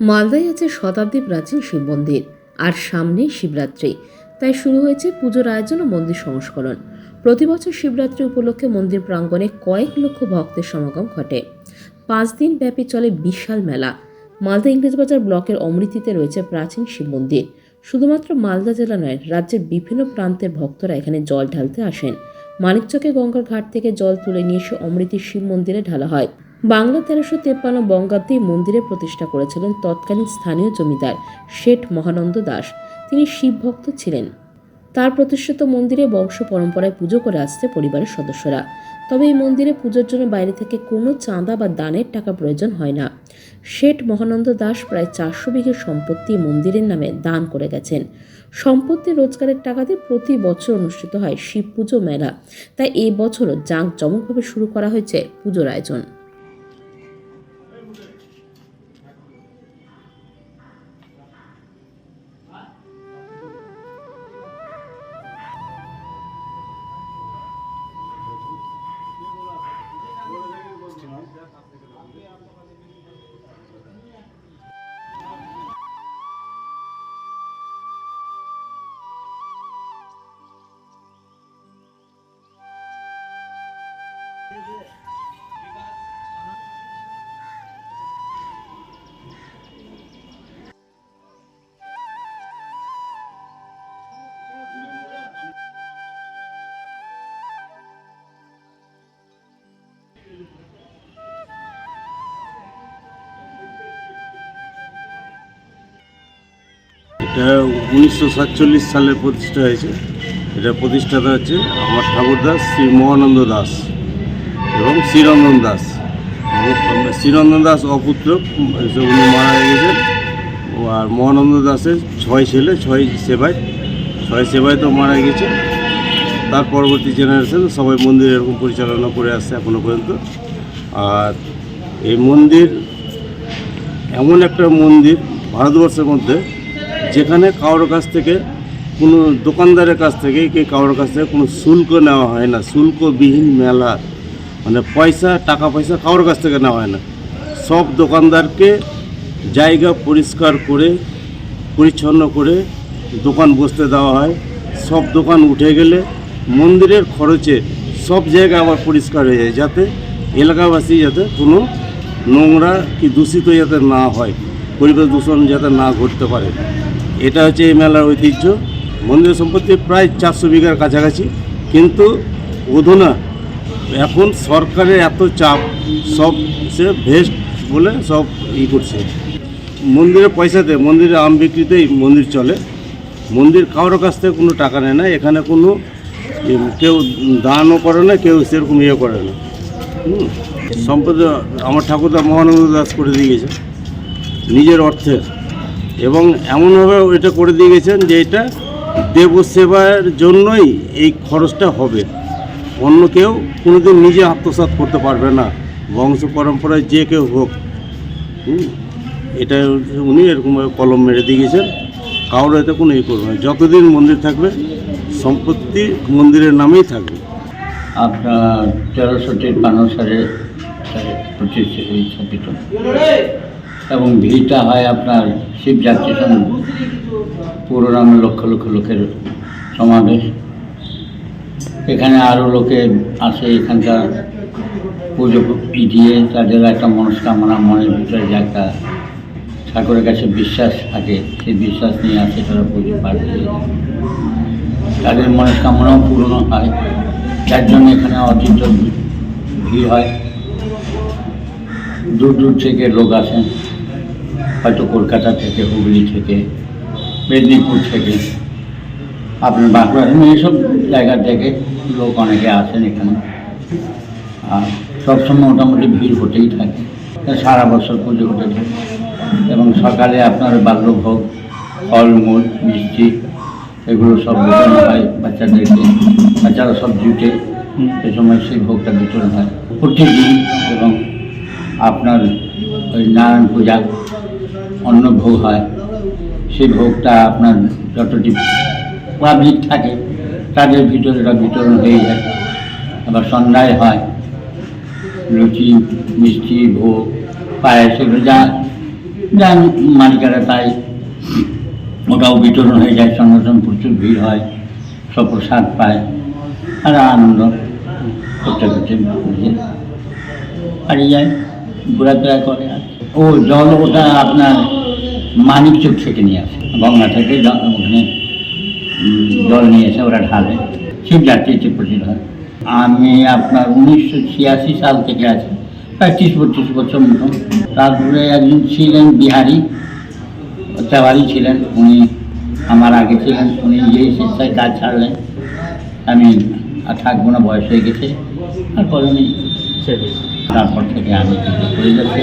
মালদায় আছে শতাব্দী প্রাচীন শিব মন্দির, আর সামনেই শিবরাত্রি। তাই শুরু হয়েছে পুজোর আয়োজন ও মন্দির সংস্করণ। প্রতি বছর শিবরাত্রি উপলক্ষে মন্দির প্রাঙ্গণে কয়েক লক্ষ ভক্তের সমাগম ঘটে। পাঁচ দিন ব্যাপী চলে বিশাল মেলা। মালদা ইংরেজবাজার ব্লকের অমৃতিতে রয়েছে প্রাচীন শিব মন্দির। শুধুমাত্র মালদা জেলা নয়, রাজ্যের বিভিন্ন প্রান্তের ভক্তরা এখানে জল ঢালতে আসেন। মানিকচকে গঙ্গার ঘাট থেকে জল তুলে নিয়ে এসে অমৃতির শিব মন্দিরে ঢালা হয়। বাংলা তেরোশো তেপ্পান্ন বঙ্গাব্দে মন্দিরে প্রতিষ্ঠা করেছিলেন তৎকালীন স্থানীয় জমিদার শেঠ মহানন্দ দাস। তিনি শিব ভক্ত ছিলেন। তার প্রতিষ্ঠিত মন্দিরে বংশ পরম্পরায় পুজো করে আসছে পরিবারের সদস্যরা। তবে এই মন্দিরে পুজোর জন্য বাইরে থেকে কোনো চাঁদা বা দানের টাকা প্রয়োজন হয় না। শেঠ মহানন্দ দাস প্রায় চারশো বিঘে সম্পত্তি মন্দিরের নামে দান করে গেছেন। সম্পত্তি রোজগারের টাকাতে প্রতি বছর অনুষ্ঠিত হয় শিব পুজো মেলা। তাই এই বছরও জাঁকজমকভাবে শুরু করা হয়েছে পুজোর আয়োজন। এটা উনিশশো সাতচল্লিশ সালে প্রতিষ্ঠা হয়েছে। এটা প্রতিষ্ঠাতা হচ্ছে আমার ঠাকুরদাস শ্রী মহানন্দ দাস। এবং শ্রীরঞ্জন দাস। শ্রীরঞ্জন দাস অপুত্র উনি মারা গেছেন, আর মহানন্দ দাসের ছয় ছেলে, ছয় সেবায় ছয় সেবায় তো মারা গেছে। তার পরবর্তী জেনারেশন সবাই মন্দির এরকম পরিচালনা করে আসছে এখনও পর্যন্ত। আর এই মন্দির এমন একটা মন্দির ভারতবর্ষের মধ্যে, যেখানে কারোর কাছ থেকে কোনো দোকানদারের কাছ থেকে, কি কারোর কাছ থেকে কোনো শুল্ক নেওয়া হয় না, শুল্কবিহীন মেলা। মানে পয়সা, টাকা পয়সা কারোর কাছ থেকে নেওয়া হয় না। সব দোকানদারকে জায়গা পরিষ্কার করে, পরিচ্ছন্ন করে দোকান বসতে দেওয়া হয়। সব দোকান উঠে গেলে মন্দিরের খরচে সব জায়গা আবার পরিষ্কার হয়ে যায়, যাতে এলাকাবাসী যাতে কোনো নোংরা কি দূষিত যাতে না হয়, পরিবেশ দূষণ যাতে না ঘটতে পারে। এটা হচ্ছে এই মেলার ঐতিহ্য। মন্দির সম্পত্তি প্রায় চারশো বিঘার কাছাকাছি, কিন্তু অধুনা এখন সরকারের এত চাপ, সব সে ভেস্ট বলে সব ই করছে। মন্দিরে পয়সাতে মন্দিরে আম বিক্রিতেই মন্দির চলে। মন্দির কারোর কাছ থেকে কোনো টাকা নেয় না, এখানে কোনো কেউ দানও করে না, কেউ সেরকম ইয়ে করে না। সম্পদ আমার ঠাকুরদা মহানন্দ দাস করে দিয়ে গেছে, নিজের অর্থে। এবং এমনভাবে এটা করে দিয়ে গেছেন যে এটা দেবসেবার জন্যই এই খরচটা হবে। অন্য কেউ কোনোদিন নিজে আত্মসাৎ করতে পারবে না। বংশ পরম্পরায় যে কেউ হোক। এটা উনি এরকমভাবে কলম মেরে দিয়ে গেছেন কারোর এতে কোনো ই করবে না। যতদিন মন্দির থাকবে, সম্পত্তি মন্দিরের নামেই থাকবে। আপনার তেরোশো তিপ্পান্ন সালে প্রতিষ্ঠিত এবং ভিড়টা হয় আপনার শিবযাত্রী সময় পুরো নামে লক্ষ লক্ষ লোকের সমাবেশ। এখানে আরও লোকে আসে, এখানকার পুজো দিয়ে তাদের একটা মনস্কামনা, মনের ভিতরে যে একটা ঠাকুরের কাছে বিশ্বাস থাকে, সেই বিশ্বাস নিয়ে আসে তারা পুজো পাঠ। তাদের মনস্কামনাও পূর্ণ হয়। যার জন্য এখানে অতীত ভিড় হয়। দূর দূর থেকে লোক আসেন। হয়তো কলকাতা থেকে, হুগলি থেকে, মেদিনীপুর থেকে। আপনার বাঁকুড়া এইসব জায়গা থেকে লোক অনেকে আসেন এখানে। আর সবসময় মোটামুটি ভিড় হতেই থাকে। সারা বছর পুজো হতে থাকে। এবং সকালে আপনার বাল্যভোগ ফলমূল, মিষ্টি, এগুলো সব বিতরণ হয় বাচ্চাদেরকে। বাচ্চারা সব জুটে এ সময় সেই ভোগটা বিতরণ হয়। প্রতিদিন এবং আপনার ওই নারায়ণ পূজা অন্ন ভোগ হয়। সেই ভোগটা আপনার যতটি পাবলিক থাকে, তাদের ভিতরে এটা বিতরণ হয়ে যায়। আবার সন্ধ্যায় হয়, লুচি, মিষ্টি, ভোগ, পায়েস এগুলো যা যা মালিকারা তাই ওটাও বিতরণ হয়ে যায়, সঙ্গে প্রচুর ভিড় হয় সব প্রসাদ পায়, আর আনন্দ করতে করতে হারিয়ে যায় ঘোরাফেরা করে আর ও জল ওটা আপনার মানিক চোখ থেকে নিয়ে আসে, গঙ্গা থেকে ওখানে জল নিয়ে এসে ওরা ঢালে। শিবযাত্রীতে প্রচুর হয়। আমি আপনার উনিশশো ছিয়াশি সাল থেকে আছি, প্রায় ত্রিশ বত্রিশ বছর মতো। তারপরে একজন ছিলেন বিহারি তেওয়ারি ছিলেন। উনি আমার আগে ছিলেন, উনি যেই স্বেচ্ছায় কাজ ছাড়লেন। আমি আর থাকব না, বয়স হয়ে গেছে। তারপর উনি তারপর থেকে আমি করে যাচ্ছি